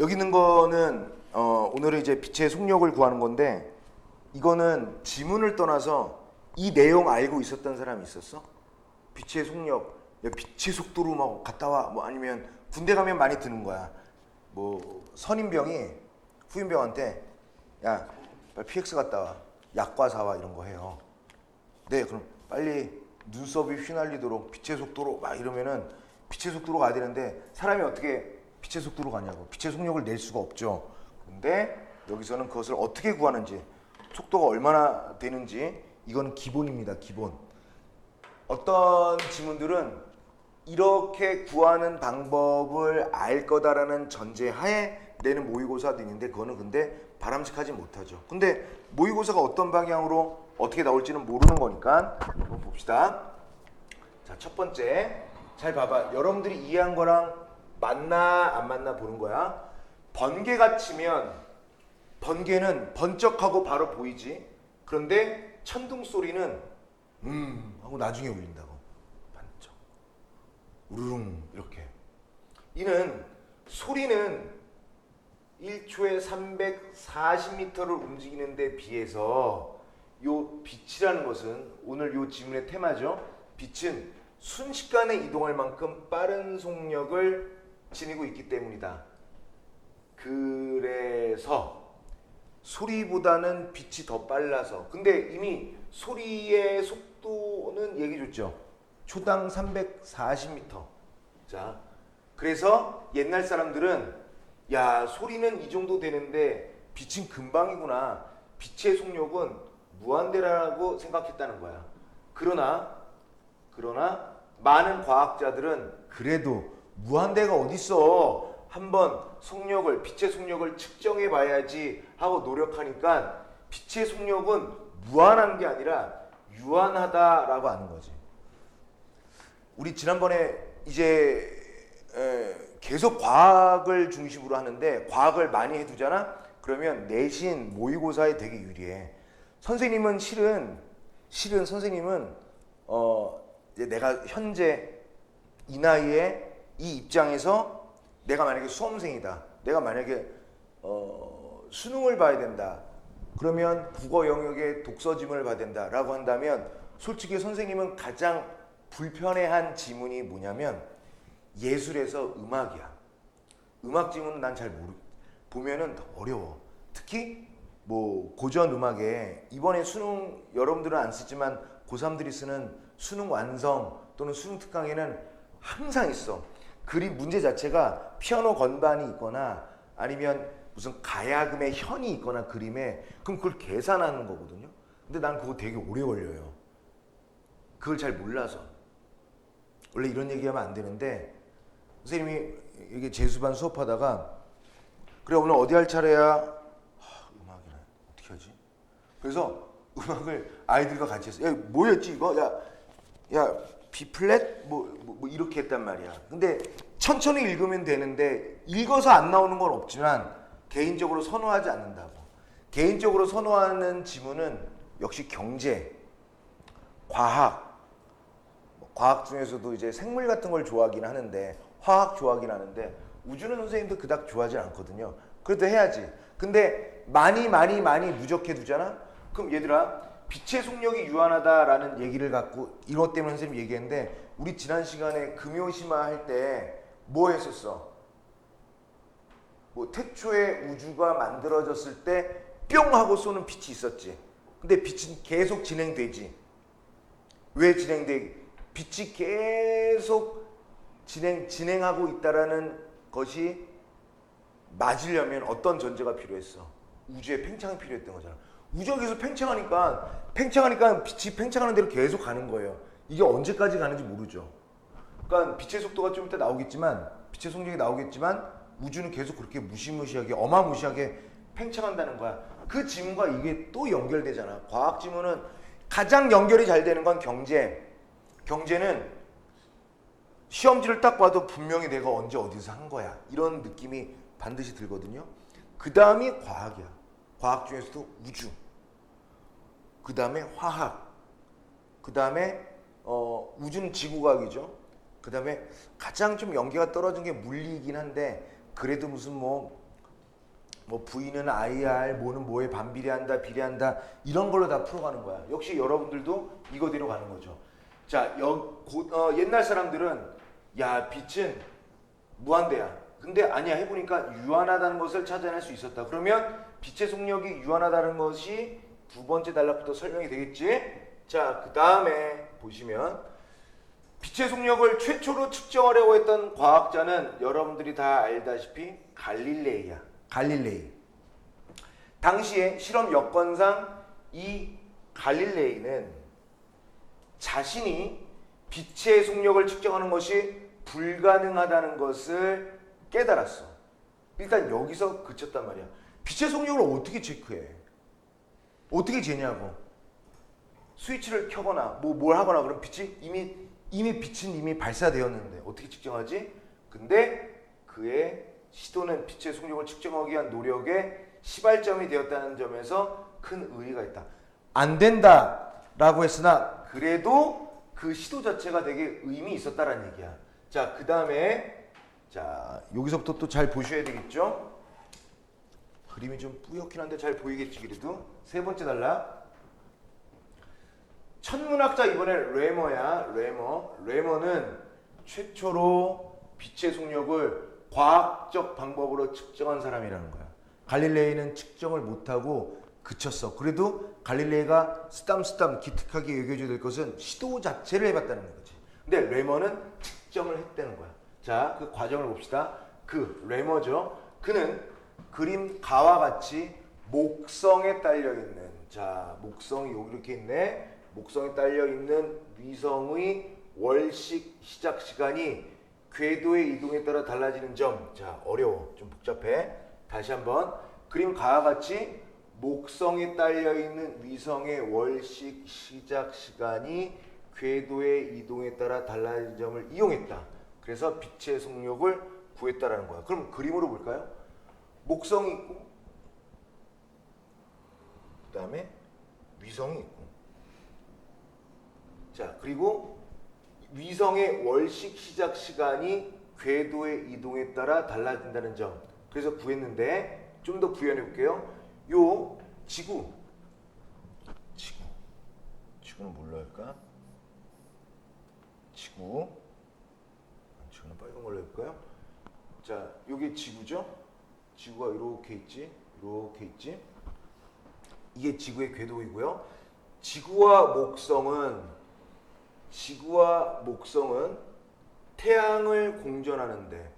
여기 있는 거는 어, 오늘은 이제 빛의 속력을 구하는 건데 이거는 지문을 떠나서 이 내용 알고 있었던 사람이 있었어? 빛의 속력, 야, 빛의 속도로 막 갔다 와, 뭐 아니면 군대 가면 많이 드는 거야. 뭐 선임병이 후임병한테 야 빨리 PX 갔다 와, 약과 사와 이런 거 해요. 네, 그럼 빨리 눈썹이 휘날리도록 빛의 속도로 막 이러면은 빛의 속도로 가야 되는데 사람이 어떻게 빛의 속도로 가냐고 빛의 속력을 낼 수가 없죠. 근데 여기서는 그것을 어떻게 구하는지 속도가 얼마나 되는지 이건 기본입니다. 기본. 어떤 지문들은 이렇게 구하는 방법을 알 거다라는 전제하에 내는 모의고사도 있는데 그거는 근데 바람직하지 못하죠. 근데 모의고사가 어떤 방향으로 어떻게 나올지는 모르는 거니까 한번 봅시다. 자, 첫 번째. 잘 봐봐. 여러분들이 이해한 거랑 맞나 안 맞나 보는 거야. 번개가 치면 번개는 번쩍하고 바로 보이지. 그런데 천둥 소리는 음 하고 나중에 울린다고. 반짝. 우르릉 이렇게. 이는 소리는 1초에 340m를 움직이는 데 비해서 요 빛이라는 것은 오늘 요 지문의 테마죠. 빛은 순식간에 이동할 만큼 빠른 속력을 지니고 있기 때문이다. 그래서 소리보다는 빛이 더 빨라서 근데 이미 소리의 속도는 얘기 줬죠. 초당 340m. 자, 그래서 옛날 사람들은 야 소리는 이 정도 되는데 빛은 금방이구나. 빛의 속력은 무한대라고 생각했다는 거야. 그러나 그러나 많은 과학자들은 그래도 무한대가 어딨어. 한번 속력을 빛의 속력을 측정해 봐야지 하고 노력하니까 빛의 속력은 무한한 게 아니라 유한하다라고 하는 거지. 우리 지난번에 이제 에, 계속 과학을 중심으로 하는데 과학을 많이 해두잖아. 그러면 내신 모의고사에 되게 유리해. 선생님은 실은 실은 선생님은 어 내가 현재 이 나이에 이 입장에서 내가 만약에 수험생이다. 내가 만약에 어 수능을 봐야 된다. 그러면 국어 영역의 독서지문을 봐야 된다라고 한다면 솔직히 선생님은 가장 불편해한 지문이 뭐냐면 예술에서 음악이야. 음악 지문은 난 잘 모르. 보면은 더 어려워. 특히 뭐 고전 음악에 이번에 수능 여러분들은 안 쓰지만 고3들이 쓰는 수능 완성 또는 수능 특강에는 항상 있어. 그림 문제 자체가 피아노 건반이 있거나 아니면 무슨 가야금의 현이 있거나 그림에 그럼 그걸 계산하는 거거든요. 근데 난 그거 되게 오래 걸려요. 그걸 잘 몰라서. 원래 이런 얘기하면 안 되는데 선생님이 이게 재수반 수업하다가 그래 오늘 어디 할 차례야? 하, 음악이네. 어떻게 하지? 그래서 음악을 아이들과 같이 했어. 야 뭐였지 이거? 야, 야 B 플랫 뭐, 뭐, 뭐 이렇게 했단 말이야. 근데 천천히 읽으면 되는데 읽어서 안 나오는 건 없지만 개인적으로 선호하지 않는다고. 개인적으로 선호하는 지문은 역시 경제, 과학, 뭐 과학 중에서도 이제 생물 같은 걸 좋아하긴 하는데 화학 좋아하긴 하는데 우주는 선생님도 그닥 좋아하지 않거든요. 그래도 해야지. 근데 많이 많이 많이 누적해 두잖아. 그럼 얘들아 빛의 속력이 유한하다라는 얘기를 갖고 이것 때문에 선생님 얘기했는데 우리 지난 시간에 금요시마 할 때 뭐 했었어? 뭐 태초에 우주가 만들어졌을 때 뿅 하고 쏘는 빛이 있었지. 근데 빛은 계속 진행되지. 왜 진행돼? 빛이 계속 진행 진행하고 있다라는 것이 맞으려면 어떤 전제가 필요했어? 우주의 팽창이 필요했던 거잖아. 계속 팽창하니까 팽창하니까 빛이 팽창하는 대로 계속 가는 거예요. 이게 언제까지 가는지 모르죠. 그러니까 빛의 속도가 좀 이따 나오겠지만 빛의 속력이 나오겠지만 우주는 계속 그렇게 무시무시하게 어마무시하게 팽창한다는 거야. 그 지문과 이게 또 연결되잖아. 과학 지문은 가장 연결이 잘 되는 건 경제. 경제는 시험지를 딱 봐도 분명히 내가 언제 어디서 한 거야. 이런 느낌이 반드시 들거든요. 그 다음이 과학이야. 과학 중에서도 우주. 그 다음에 화학. 그 다음에 어, 우주는 지구과학이죠. 그 다음에 가장 좀 연계가 떨어진 게 물리이긴 한데 그래도 무슨 뭐 뭐 V는 IR, 뭐는 뭐에 반비례한다, 비례한다 이런 걸로 다 풀어가는 거야. 역시 여러분들도 이거대로 가는 거죠. 자, 여, 고, 어, 옛날 사람들은 야 빛은 무한대야. 근데 아니야 해보니까 유한하다는 것을 찾아낼 수 있었다. 그러면 빛의 속력이 유한하다는 것이 두 번째 단락부터 설명이 되겠지? 자, 그 다음에 보시면 빛의 속력을 최초로 측정하려고 했던 과학자는 여러분들이 다 알다시피 갈릴레이야. 갈릴레이. 당시에 실험 여건상 이 갈릴레이는 자신이 빛의 속력을 측정하는 것이 불가능하다는 것을 깨달았어. 일단 여기서 그쳤단 말이야. 빛의 속력을 어떻게 체크해? 어떻게 재냐고. 스위치를 켜거나 뭐 뭘 하거나 그럼 빛이 이미 이미 빛은 이미 발사되었는데 어떻게 측정하지? 근데 그의 시도는 빛의 속력을 측정하기 위한 노력의 시발점이 되었다는 점에서 큰 의의가 있다. 안 된다라고 했으나 그래도 그 시도 자체가 되게 의미 있었다라는 얘기야. 자, 그 다음에 자 여기서부터 또 잘 보셔야 되겠죠? 그림이 좀 뿌옇긴 한데 잘 보이겠지 그래도? 세 번째 단락. 천문학자 이번에 레머야 레머. 레머는 최초로 빛의 속력을 과학적 방법으로 측정한 사람이라는 거야. 갈릴레이는 측정을 못하고 그쳤어. 그래도 갈릴레이가 쓰담쓰담 기특하게 여겨줘야 될 것은 시도 자체를 해봤다는 거지. 근데 레머는 측정을 했다는 거야. 자 그 과정을 봅시다. 그 레머죠. 그는 그림 가와 같이 목성에 딸려 있는 자 목성이 여기 이렇게 있네 목성에 딸려 있는 위성의 월식 시작 시간이 궤도의 이동에 따라 달라지는 점. 자, 어려워. 좀 복잡해. 다시 한번. 그림 가와 같이 목성에 딸려 있는 위성의 월식 시작 시간이 궤도의 이동에 따라 달라지는 점을 이용했다. 그래서 빛의 속력을 구했다라는 거야. 그럼 그림으로 볼까요? 목성이 있고 그다음에 위성이 있고 자, 그리고 위성의 월식 시작 시간이 궤도의 이동에 따라 달라진다는 점. 그래서 구했는데 좀 더 부연해 볼게요. 요 지구. 지구. 지구는 뭘로 할까? 지구. 지구는 빨간 걸로 해볼까요? 자, 요게 지구죠? 지구가 이렇게 있지? 이렇게 있지? 이게 지구의 궤도이고요. 지구와 목성은 지구와 목성은 태양을 공전하는데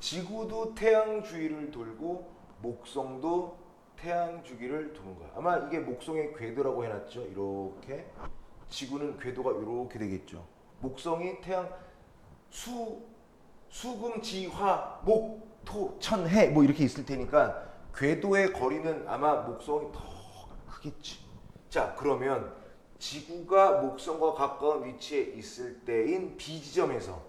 지구도 태양 주위를 돌고 목성도 태양 주기를 도는 거야. 아마 이게 목성의 궤도라고 해놨죠. 이렇게 지구는 궤도가 이렇게 되겠죠. 목성이 태양 수 수금지화 목 토 천 해 뭐 이렇게 있을 테니까 궤도의 거리는 아마 목성이 더 크겠지. 자 그러면 지구가 목성과 가까운 위치에 있을 때인 B 지점에서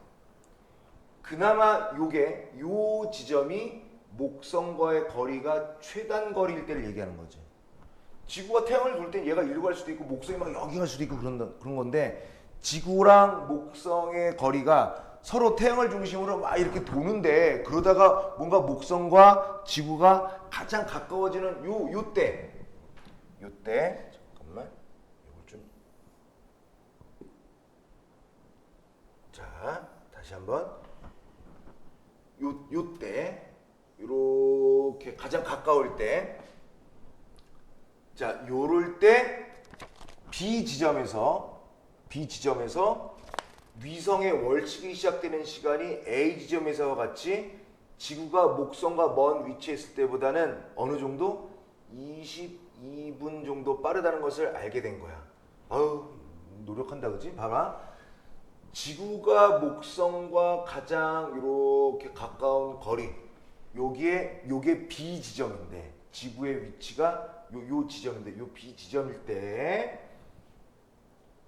그나마 요게 요 지점이 목성과의 거리가 최단 거리일 때를 얘기하는 거지. 지구가 태양을 돌 땐 얘가 일로 갈 수도 있고 목성이 막 여기 갈 수도 있고 그런 그런 건데 지구랑 목성의 거리가 서로 태양을 중심으로 막 이렇게 도는데 그러다가 뭔가 목성과 지구가 가장 가까워지는 요 요때. 요때. 잠깐만. 이걸 좀. 자, 다시 한번. 요 요때. 요렇게 가장 가까울 때. 자, 요럴 때 B 지점에서 B 지점에서 위성의 월식이 시작되는 시간이 A 지점에서와 같이 지구가 목성과 먼 위치에 있을 때보다는 어느 정도 22분 정도 빠르다는 것을 알게 된 거야. 아우 노력한다 그지? 봐봐. 지구가 목성과 가장 이렇게 가까운 거리 여기에 요게 B 지점인데 지구의 위치가 요, 요 지점인데 요 B 지점일 때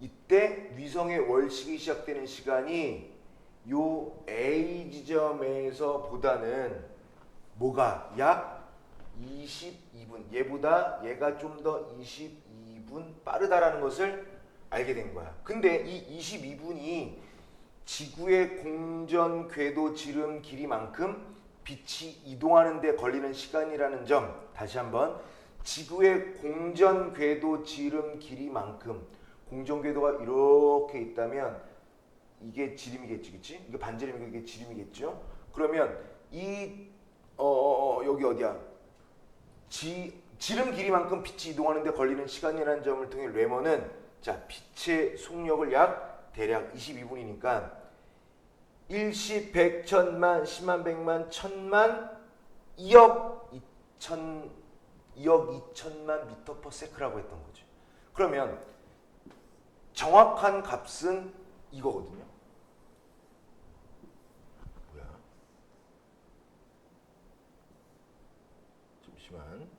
이때 위성의 월식이 시작되는 시간이 요 A 지점에서 보다는 뭐가 약 22분 얘보다 얘가 좀 더 22분 빠르다라는 것을 알게 된 거야. 근데 이 22분이 지구의 공전 궤도 지름 길이만큼 빛이 이동하는 데 걸리는 시간이라는 점 다시 한번 지구의 공전 궤도 지름 길이만큼 공전 궤도가 이렇게 있다면 이게 지름이겠지, 그치? 이게 반지름이고 이게 지름이겠죠? 그러면 이 어, 어, 어, 여기 어디야? 지 지름 길이만큼 빛이 이동하는데 걸리는 시간이라는 점을 통해 레머는 자 빛의 속력을 약 대략 22분이니까 일시 백 천만 십만 백만 천만 2억 2천 2억 2천만 미터 퍼 세크라고 했던 거죠. 그러면 정확한 값은 이거거든요. 뭐야? 잠시만.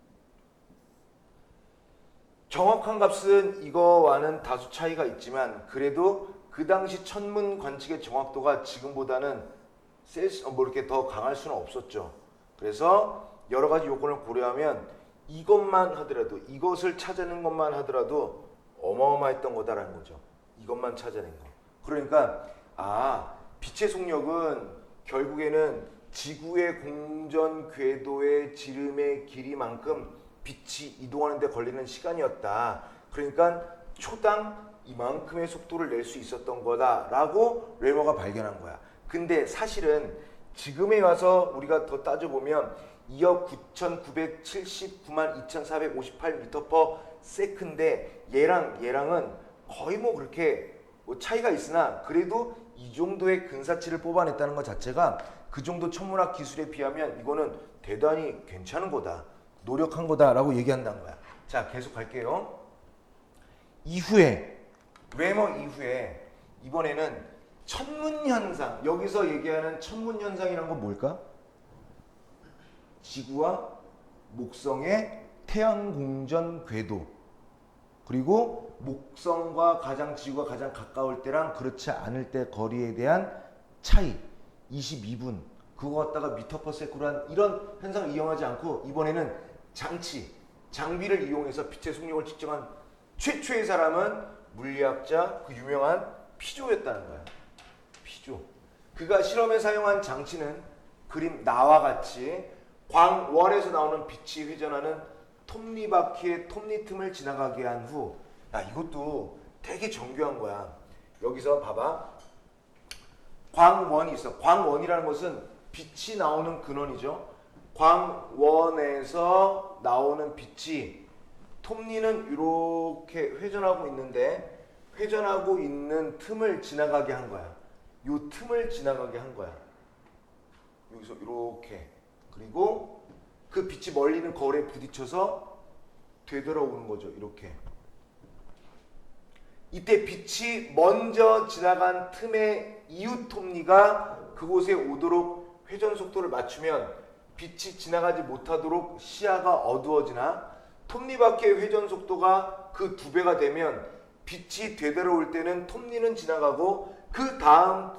정확한 값은 이거와는 다소 차이가 있지만 그래도 그 당시 천문 관측의 정확도가 지금보다는 셀, 어, 뭐 이렇게 더 강할 수는 없었죠. 그래서 여러 가지 요건을 고려하면 이것만 하더라도 이것을 찾아낸 것만 하더라도 어마어마했던 거다라는 거죠. 이것만 찾아낸 거. 그러니까 아 빛의 속력은 결국에는 지구의 공전 궤도의 지름의 길이만큼 빛이 이동하는데 걸리는 시간이었다. 그러니까 초당 이만큼의 속도를 낼 수 있었던 거다라고 레머가 발견한 거야. 근데 사실은 지금에 와서 우리가 더 따져보면 2억 9,979만 2,458m per sec인데 얘랑 얘랑은 거의 뭐 그렇게 뭐 차이가 있으나 그래도 이 정도의 근사치를 뽑아냈다는 것 자체가 그 정도 천문학 기술에 비하면 이거는 대단히 괜찮은 거다. 노력한 거다라고 얘기한다는 거야. 자, 계속 갈게요. 이후에 웨머 이후에 이번에는 천문 현상. 여기서 얘기하는 천문 현상이란 건 뭘까? 지구와 목성의 태양 공전 궤도. 그리고 목성과 가장 지구가 가장 가까울 때랑 그렇지 않을 때 거리에 대한 차이 22분. 그거 갖다가 미터 퍼 세크로 한 이런 현상을 이용하지 않고 이번에는 장치 장비를 이용해서 빛의 속력을 측정한 최초의 사람은 물리학자 그 유명한 피조였다는 거야. 피조. 그가 실험에 사용한 장치는 그림 나와 같이 광원에서 나오는 빛이 회전하는 톱니바퀴의 톱니 틈을 지나가게 한 후, 야 이것도 되게 정교한 거야. 여기서 봐봐. 광원이 있어. 광원이라는 것은 빛이 나오는 근원이죠. 광원에서 나오는 빛이 톱니는 이렇게 회전하고 있는데 회전하고 있는 틈을 지나가게 한 거야. 요 틈을 지나가게 한 거야. 여기서 이렇게 그리고 그 빛이 멀리 있는 거울에 부딪혀서 되돌아오는 거죠. 이렇게. 이때 빛이 먼저 지나간 틈의 이웃 톱니가 그곳에 오도록 회전 속도를 맞추면 빛이 지나가지 못하도록 시야가 어두워지나 톱니바퀴의 회전 속도가 그 두 배가 되면 빛이 되돌아올 때는 톱니는 지나가고 그 다음에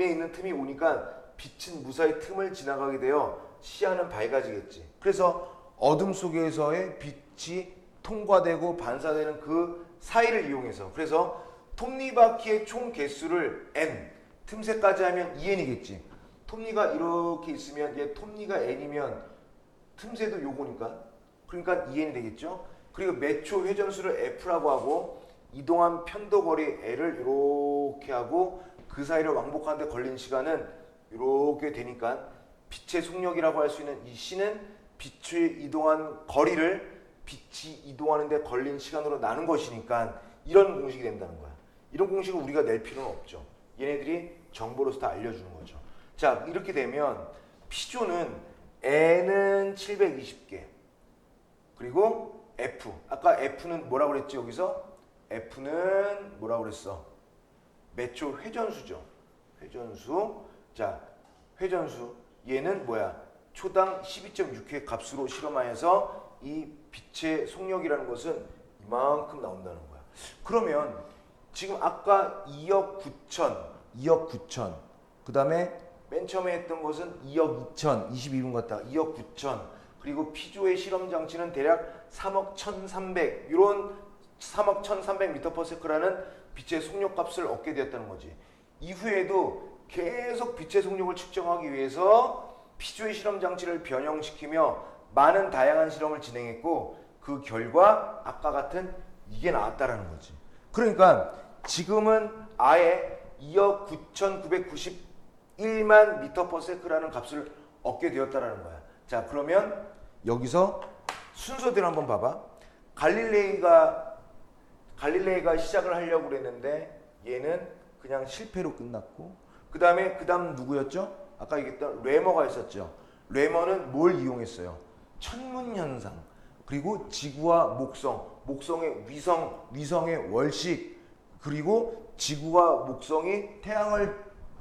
있는 틈이 오니까 빛은 무사히 틈을 지나가게 되어 시야는 밝아지겠지. 그래서 어둠 속에서의 빛이 통과되고 반사되는 그 사이를 이용해서 그래서 톱니바퀴의 총 개수를 n 틈새까지 하면 2n이겠지. 톱니가 이렇게 있으면 얘 톱니가 n이면 틈새도 요거니까 그러니까 2n이 되겠죠. 그리고 매초 회전수를 f라고 하고 이동한 편도 거리 l을 이렇게 하고 그 사이를 왕복하는데 걸린 시간은 이렇게 되니까 빛의 속력이라고 할 수 있는 이 c는 빛의 이동한 거리를 빛이 이동하는데 걸린 시간으로 나눈 것이니까 이런 공식이 된다는 거야. 이런 공식을 우리가 낼 필요는 없죠. 얘네들이 정보로서 다 알려주는 거죠. 자 이렇게 되면 피조는 N은 720개 그리고 F 아까 F는 뭐라고 그랬지 여기서 F는 뭐라고 그랬어 매초 회전수죠 회전수 자 회전수. 얘는 뭐야? 초당 12.6회 값으로 실험하여서 이 빛의 속력이라는 것은 이만큼 나온다는 거야. 그러면 지금 아까 2억 9천 2억 9천 그 다음에 맨 처음에 했던 것은 2억 2천 22분 같다 2억 9천 그리고 피조의 실험 장치는 대략 3억 1,300 이런 3억 1,300m per sec라는 빛의 속력 값을 얻게 되었다는 거지. 이후에도 계속 빛의 속력을 측정하기 위해서 피조의 실험 장치를 변형시키며 많은 다양한 실험을 진행했고 그 결과 아까 같은 이게 나왔다라는 거지. 그러니까 지금은 아예 2억 9,991만 미터 퍼 세크라는 값을 얻게 되었다라는 거야. 자, 그러면 여기서 순서대로 한번 봐봐. 갈릴레이가 갈릴레이가 시작을 하려고 그랬는데 얘는 그냥 실패로 끝났고 그 다음에 그 다음 누구였죠? 아까 얘기했던 레머가 있었죠. 레머는 뭘 이용했어요? 천문 현상 그리고 지구와 목성, 목성의 위성, 위성의 월식 그리고 지구와 목성이 태양을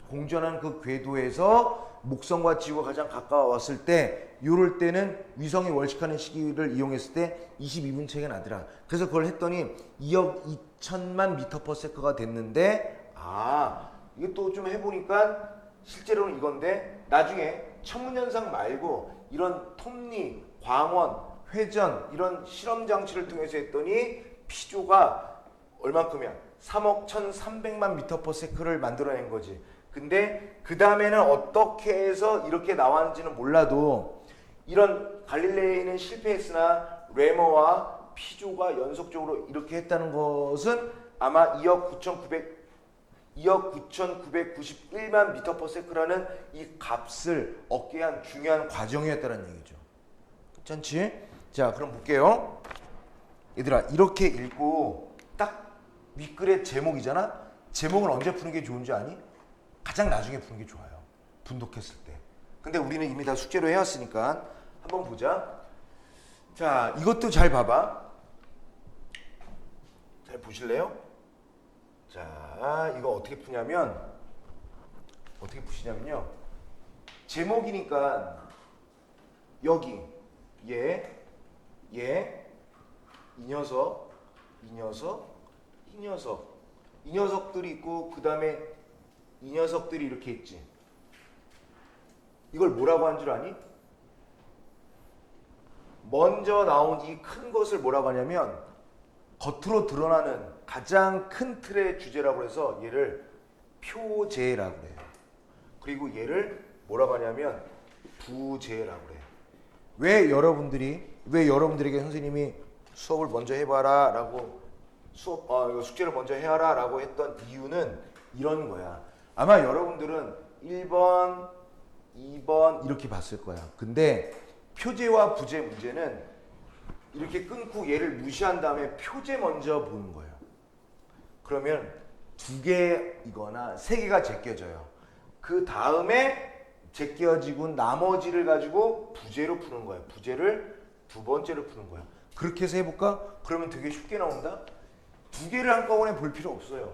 공전한 그 궤도에서 목성과 지구가 가장 가까웠을 때 요럴 때는 위성이 월식하는 시기를 이용했을 때 22분 차이가 나더라. 그래서 그걸 했더니 2억 2천만 미터 퍼 세크가 됐는데 아 또좀 해보니까 실제로는 이건데 나중에 천문현상 말고 이런 톱니, 광원, 회전 이런 실험 장치를 통해서 했더니 피조가 얼만큼이야? 3억 1,300만 미터 퍼 세크를 만들어낸 거지. 근데 그 다음에는 어떻게 해서 이렇게 나왔는지는 몰라도 이런 갈릴레이는 실패했으나 레머와 피조가 연속적으로 이렇게 했다는 것은 아마 2억 9,900 2억 9,991만 미터 퍼 세크라는 이 값을 얻게 한 중요한 과정이었다는 얘기죠. 괜찮지? 자, 그럼 볼게요. 얘들아, 이렇게 읽고 딱 윗글의 제목이잖아? 제목은 언제 푸는 게 좋은지 아니? 가장 나중에 푸는 게 좋아요. 분독했을 때. 근데 우리는 이미 다 숙제로 해왔으니까 한번 보자. 자, 이것도 잘 봐봐. 잘 보실래요? 자, 이거 어떻게 푸냐면 어떻게 푸시냐면요. 제목이니까 여기 얘, 얘, 이 녀석, 이 녀석, 이 녀석, 이 녀석들이 있고 그 다음에 이 녀석들이 이렇게 있지. 이걸 뭐라고 한 줄 아니? 먼저 나온 이 큰 것을 뭐라고 하냐면 겉으로 드러나는 가장 큰 틀의 주제라고 해서 얘를 표제라고 그래요. 그리고 얘를 뭐라고 하냐면 부제라고 그래요. 왜 여러분들이 왜 여러분들에게 선생님이 수업을 먼저 해봐라라고 수업 어, 숙제를 먼저 해라라고 했던 이유는 이런 거야. 아마 여러분들은 1번, 2번 이렇게 봤을 거야. 근데 표제와 부제 문제는 이렇게 끊고 얘를 무시한 다음에 표제 먼저 보는 거예요. 그러면 두 개이거나 세 개가 제껴져요. 그 다음에 제껴지고 나머지를 가지고 부제로 푸는 거예요. 부제를 두 번째로 푸는 거야. 그렇게 해서 해볼까? 그러면 되게 쉽게 나온다. 두 개를 한꺼번에 볼 필요 없어요.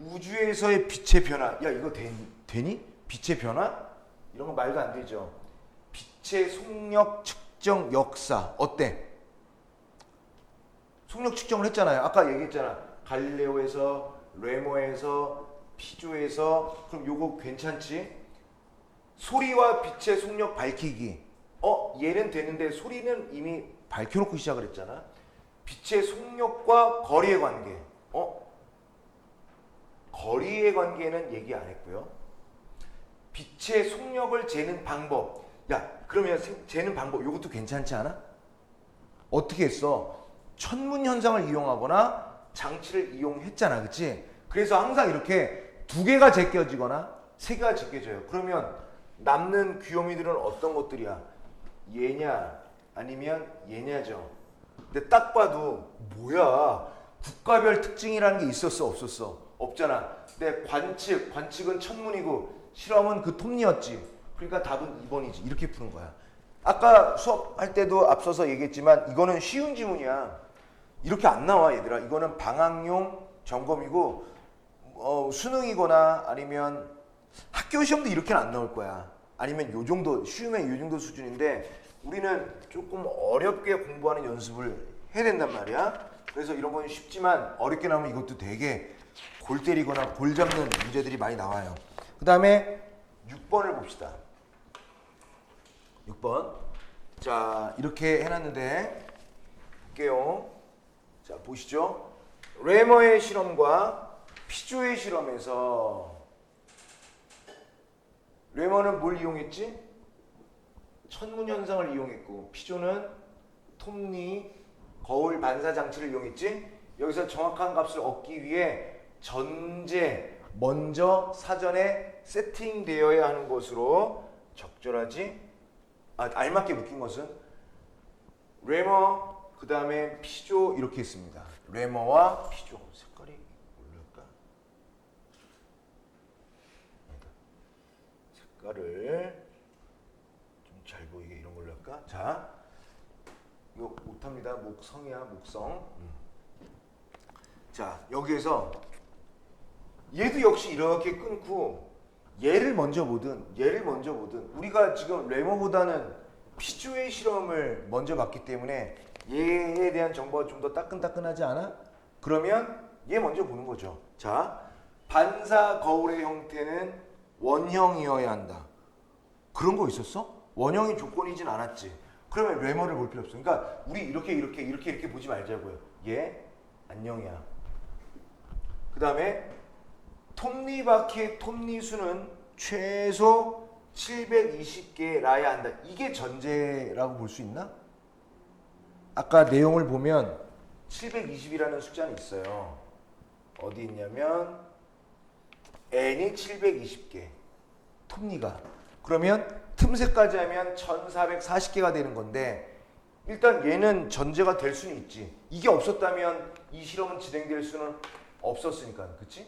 우주에서의 빛의 변화. 야 이거 되, 되니? 빛의 변화? 이런 거 말도 안 되죠. 빛의 속력 측정 역사 어때? 속력 측정을 했잖아요. 아까 얘기했잖아. 갈릴레오에서 레모에서 피조에서 그럼 요거 괜찮지? 소리와 빛의 속력 밝히기. 어 얘는 되는데 소리는 이미 밝혀놓고 시작을 했잖아. 빛의 속력과 거리의 관계. 어? 거리의 관계는 얘기 안 했고요. 빛의 속력을 재는 방법. 야, 그러면 세- 재는 방법 이것도 괜찮지 않아? 어떻게 했어? 천문 현상을 이용하거나 장치를 이용했잖아, 그렇지? 그래서 항상 이렇게 두 개가 제껴지거나 세 개가 제껴져요. 그러면 남는 귀요미들은 어떤 것들이야? 얘냐 아니면 얘냐죠. 근데 딱 봐도 뭐야? 국가별 특징이라는 게 있었어, 없었어? 없잖아. 근데 관측, 관측은 천문이고 실험은 그 톱니였지. 그러니까 답은 2번이지. 이렇게 푸는 거야. 아까 수업할 때도 앞서서 얘기했지만 이거는 쉬운 지문이야. 이렇게 안 나와 얘들아. 이거는 방학용 점검이고 어, 수능이거나 아니면 학교 시험도 이렇게는 안 나올 거야. 아니면 요 정도 쉬우면 요 정도 수준인데 우리는 조금 어렵게 공부하는 연습을 해야 된단 말이야. 그래서 이런 건 쉽지만 어렵게 나오면 이것도 되게 골 때리거나 골 잡는 문제들이 많이 나와요. 그 다음에 6번을 봅시다. 6번. 자, 이렇게 해놨는데, 볼게요. 자, 보시죠. 레머의 실험과 피조의 실험에서 레머는 뭘 이용했지? 천문 현상을 이용했고 피조는 톱니 거울 반사 장치를 이용했지. 여기서 정확한 값을 얻기 위해 전제 먼저 사전에 세팅되어야 하는 것으로 적절하지. 아, 알맞게 묶인 것은 레머 그 다음에 피조 이렇게 있습니다. 레머와 피조 색깔이 뭘까? 색깔을 좀 잘 보이게 이런 걸로 할까? 자, 이거 못합니다. 목성이야 목성. 음. 자 여기에서 얘도 역시 이렇게 끊고 얘를 먼저 보든 얘를 먼저 보든 우리가 지금 레머보다는 피조의 실험을 먼저 봤기 때문에 얘에 대한 정보가 좀 더 따끈따끈하지 않아? 그러면 얘 먼저 보는 거죠. 자 반사 거울의 형태는 원형이어야 한다. 그런 거 있었어? 원형이 조건이진 않았지. 그러면 레머를 볼 필요 없어. 그러니까 우리 이렇게 이렇게 이렇게 이렇게 보지 말자고요. 얘 안녕이야. 그 다음에 톱니바퀴의 톱니수는 최소 720개라야 한다. 이게 전제라고 볼 수 있나? 아까 내용을 보면 720이라는 숫자는 있어요. 어디 있냐면 n이 720개. 톱니가. 그러면 틈새까지 하면 1440개가 되는 건데 일단 얘는 전제가 될 수는 있지. 이게 없었다면 이 실험은 진행될 수는 없었으니까. 그치?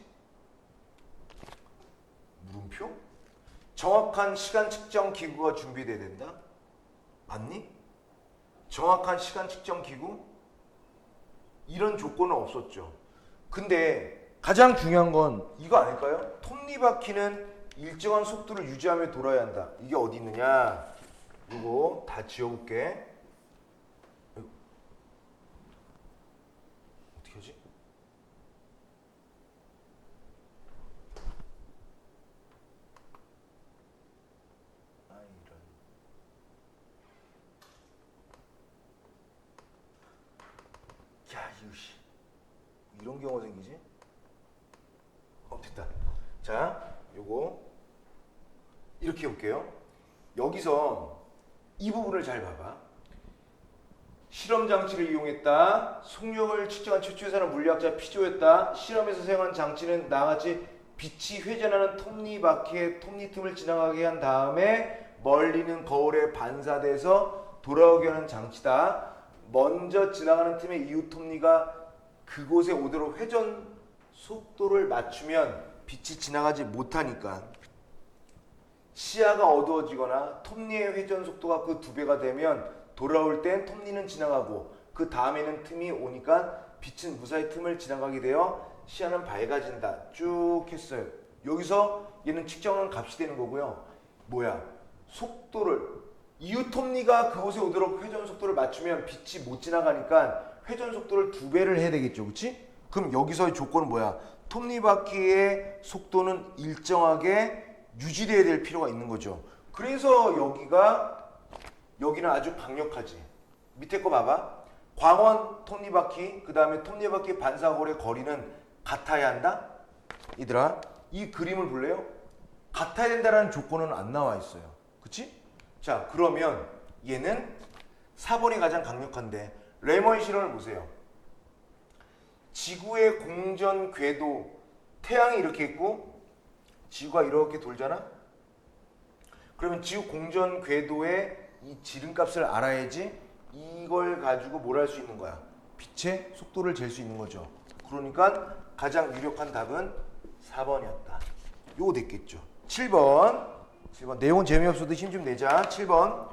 물음표? 정확한 시간 측정 기구가 준비돼야 된다? 맞니? 정확한 시간 측정 기구? 이런 조건은 없었죠. 근데 가장 중요한 건 이거 아닐까요? 톱니바퀴는 일정한 속도를 유지하며 돌아야 한다. 이게 어디 있느냐? 이거 다 지워볼게 하지? 아 이런. 야 이거 씨 이런 경우가 생기지? 어 됐다. 자 요거 이렇게 해 볼게요. 여기서 이 부분을 잘 봐봐. 실험 장치를 이용했다. 속력을 측정한 최초의 사람 물리학자 피조였다. 실험에서 사용한 장치는 나같이 빛이 회전하는 톱니바퀴의 톱니 틈을 지나가게 한 다음에 멀리는 거울에 반사돼서 돌아오게 하는 장치다. 먼저 지나가는 틈에 이후 톱니가 그곳에 오도록 회전 속도를 맞추면 빛이 지나가지 못하니까 시야가 어두워지거나 톱니의 회전 속도가 그 두 배가 되면 돌아올 땐 톱니는 지나가고 그 다음에는 틈이 오니까 빛은 무사히 틈을 지나가게 되어 시야는 밝아진다. 쭉 했어요. 여기서 얘는 측정한 값이 되는 거고요. 뭐야? 속도를 이후 톱니가 그곳에 오도록 회전 속도를 맞추면 빛이 못 지나가니까 회전 속도를 두 배를 해야 되겠죠. 그렇지? 그럼 여기서의 조건은 뭐야? 톱니바퀴의 속도는 일정하게 유지돼야 될 필요가 있는 거죠. 그래서 여기가 여기는 아주 강력하지. 밑에 거 봐봐. 광원 톱니바퀴 그 다음에 톱니바퀴 반사골의 거리는 같아야 한다. 얘들아 이 그림을 볼래요? 같아야 된다라는 조건은 안 나와 있어요. 그치? 자 그러면 얘는 4번이 가장 강력한데 레머의 실험을 보세요. 지구의 공전 궤도 태양이 이렇게 있고 지구가 이렇게 돌잖아. 그러면 지구 공전 궤도의 이 지름값을 알아야지 이걸 가지고 뭘 할 수 있는 거야? 빛의 속도를 잴 수 있는 거죠. 그러니까 가장 유력한 답은 4번이었다. 요거 됐겠죠. 7번. 7번. 내용은 재미없어도 힘 좀 내자. 7번.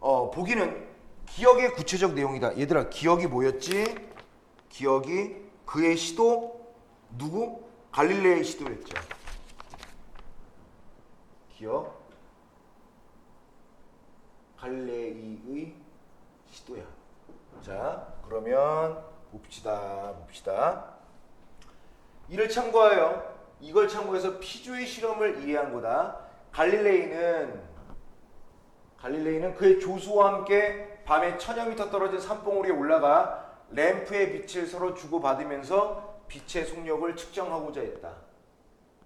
어, 보기는 기억의 구체적 내용이다. 얘들아, 기억이 뭐였지? 기억이 그의 시도 누구? 갈릴레의 시도였죠. 기억 갈릴레이의 시도야. 자, 그러면 봅시다. 봅시다. 이를 참고하여 이걸 참고해서 피조의 실험을 이해한 거다. 갈릴레이는 갈릴레이는 그의 조수와 함께 밤에 천여 미터 떨어진 산봉우리에 올라가 램프의 빛을 서로 주고받으면서 빛의 속력을 측정하고자 했다.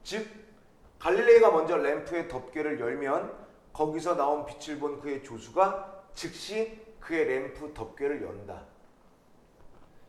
즉 갈릴레이가 먼저 램프의 덮개를 열면 거기서 나온 빛을 본 그의 조수가 즉시 그의 램프 덮개를 연다.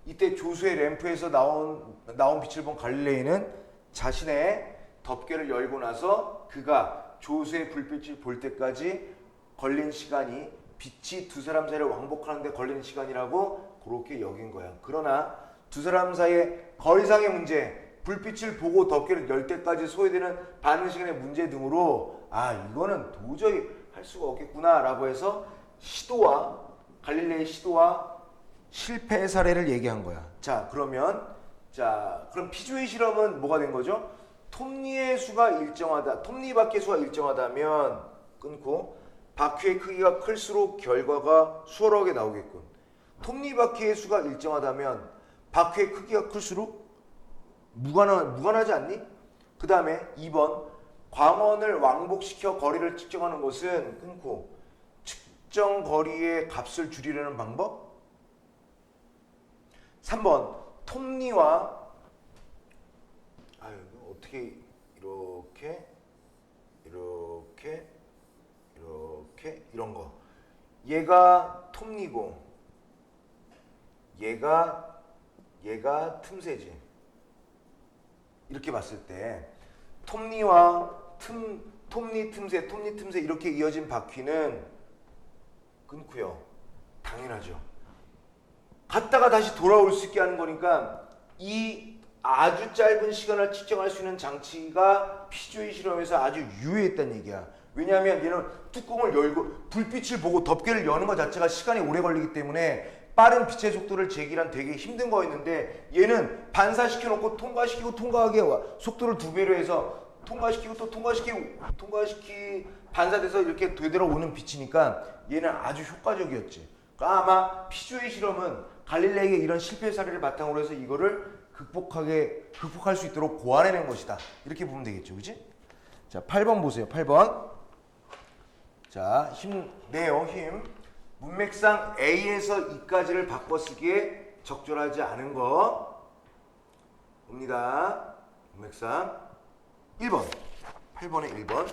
이때 조수의 램프에서 나온 나온 빛을 본 갈릴레이는 자신의 덮개를 열고 나서 그가 조수의 불빛을 볼 때까지 걸린 시간이 빛이 두 사람 사이를 왕복하는데 걸리는 시간이라고 그렇게 여긴 거야. 그러나 두 사람 사이의 거리상의 문제, 불빛을 보고 덮개를 열 때까지 소요되는 반응 시간의 문제 등으로 아 이거는 도저히 할 수가 없겠구나라고 해서 시도와 갈릴레의 시도와 실패 사례를 얘기한 거야. 자, 그러면 자, 그럼 피조의 실험은 뭐가 된 거죠? 톱니의 수가 일정하다. 톱니 바퀴의 수가 일정하다면 끊고 바퀴의 크기가 클수록 결과가 수월하게 나오겠군. 톱니 바퀴의 수가 일정하다면 바퀴의 크기가 클수록 무관하, 무관하지 않니? 그 다음에 2번 광원을 왕복시켜 거리를 측정하는 것은 끊고 측정 거리의 값을 줄이려는 방법? 3번 톱니와 아유 어떻게 이렇게 이렇게 이렇게 이런 거 얘가 톱니고 얘가 얘가 틈새지 이렇게 봤을 때 톱니와 틈 톱니 틈새 톱니 틈새 이렇게 이어진 바퀴는 끊고요 당연하죠 갔다가 다시 돌아올 수 있게 하는 거니까 이 아주 짧은 시간을 측정할 수 있는 장치가 피조의 실험에서 아주 유효했다는 얘기야. 왜냐하면 얘는 뚜껑을 열고 불빛을 보고 덮개를 여는 것 자체가 시간이 오래 걸리기 때문에 빠른 빛의 속도를 재기란 되게 힘든 거였는데 얘는 반사시켜 놓고 통과시키고 통과하게 와- 속도를 두 배로 해서 통과시키고 또 통과시키고 통과시키 반사돼서 이렇게 되돌아 오는 빛이니까 얘는 아주 효과적이었지. 그러니까 아마 피조의 실험은 갈릴레이의 이런 실패 사례를 바탕으로 해서 이거를 극복하게 극복할 수 있도록 고안해낸 것이다. 이렇게 보면 되겠죠, 그지? 자, 8번 보세요. 8번. 자, 힘 내요, 힘. 문맥상 A에서 E까지를 바꿔 쓰기에 적절하지 않은 거 봅니다. 문맥상 1번. 8번에 1번.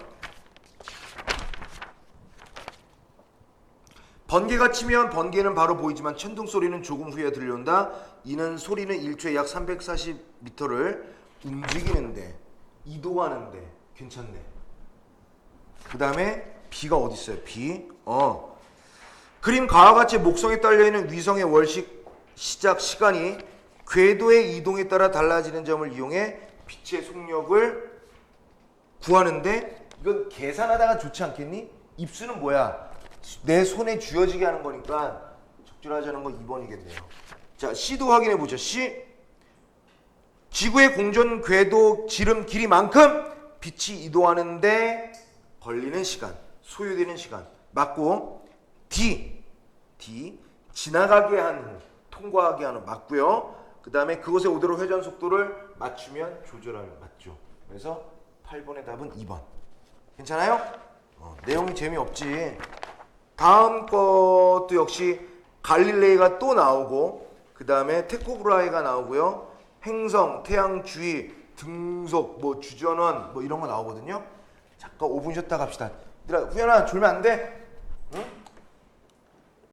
번개가 치면 번개는 바로 보이지만 천둥 소리는 조금 후에 들려온다. 이는 소리는 1초에 약 340m를 움직이는데 이동하는데 괜찮네. 그 다음에 비가 어디 있어요? 비. 어. 그림 가와 같이 목성에 딸려 있는 위성의 월식 시작 시간이 궤도의 이동에 따라 달라지는 점을 이용해 빛의 속력을 구하는데 이건 계산하다가 좋지 않겠니? 입수는 뭐야? 내 손에 쥐어지게 하는 거니까 적절하지 않은 건 2번이겠네요. 자, C도 확인해 보죠. C. 지구의 공전 궤도 지름 길이만큼 빛이 이동하는데 걸리는 시간, 소요되는 시간 맞고 D. D. 지나가게 한 후, 통과하게 하는 맞고요. 그 다음에 그것의 오대로 회전 속도를 맞추면 조절하면 맞죠. 그래서 8번의 답은 2번. 괜찮아요? 어, 내용이 재미없지. 다음 것도 역시 갈릴레이가 또 나오고 그 다음에 테코브라이가 나오고요. 행성, 태양 주위, 등속, 뭐 주전원 뭐 이런 거 나오거든요. 잠깐 5분 쉬었다 갑시다. 얘들아 후연아 졸면 안 돼? 응?